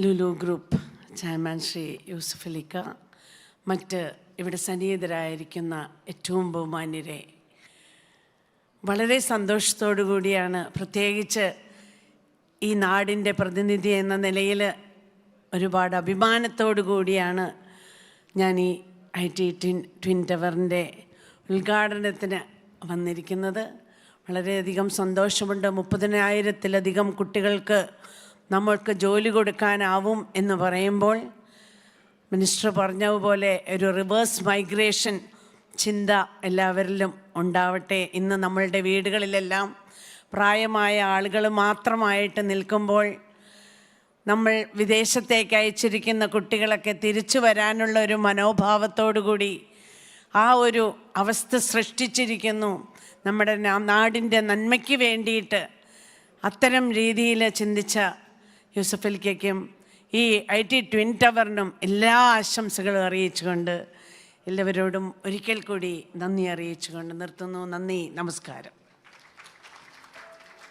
Lulu group chairman Shri Yusuf അലിക്ക മറ്റ് ഇവിടെ സന്നിഹിതരായിരിക്കുന്ന ഏറ്റവും ബഹുമാന്യരെ. വളരെ സന്തോഷത്തോടു കൂടിയാണ് പ്രത്യേകിച്ച് ഈ നാടിന്റെ പ്രതിനിധി എന്ന നിലയിൽ ഒരുപാട് അഭിമാനത്തോടു കൂടിയാണ് ഞാൻ ഈ ഐ ടി ട്വിൻ ട്വിൻ ടവറിന്റെ ഉദ്ഘാടനത്തിന് വന്നിരിക്കുന്നത്. വളരെയധികം സന്തോഷമുണ്ട്. മുപ്പതിനായിരത്തിലധികം കുട്ടികൾക്ക് നമ്മൾക്ക് ജോലി കൊടുക്കാനാവും എന്ന് പറയുമ്പോൾ മിനിസ്റ്റർ പറഞ്ഞതുപോലെ ഒരു റിവേഴ്സ് മൈഗ്രേഷൻ ചിന്ത എല്ലാവരിലും ഉണ്ടാവട്ടെ. ഇന്ന് നമ്മളുടെ വീടുകളിലെല്ലാം പ്രായമായ ആളുകൾ മാത്രമായിട്ട് നിൽക്കുമ്പോൾ നമ്മൾ വിദേശത്തേക്ക് അയച്ചിരിക്കുന്ന കുട്ടികളൊക്കെ തിരിച്ചു വരാനുള്ള ഒരു മനോഭാവത്തോടു കൂടി ആ ഒരു അവസ്ഥ സൃഷ്ടിച്ചിരിക്കുന്നു. നമ്മുടെ നാടിന്റെ നന്മയ്ക്ക് വേണ്ടിയിട്ട് അത്തരം രീതിയിൽ ചിന്തിച്ച യൂസഫലിക്കും ഈ ഐ ടി ട്വിൻ ടവറിനും എല്ലാ ആശംസകളും അറിയിച്ചുകൊണ്ട് എല്ലാവരോടും ഒരിക്കൽ കൂടി നന്ദി അറിയിച്ചുകൊണ്ട് നിർത്തുന്നു. നന്ദി. നമസ്കാരം.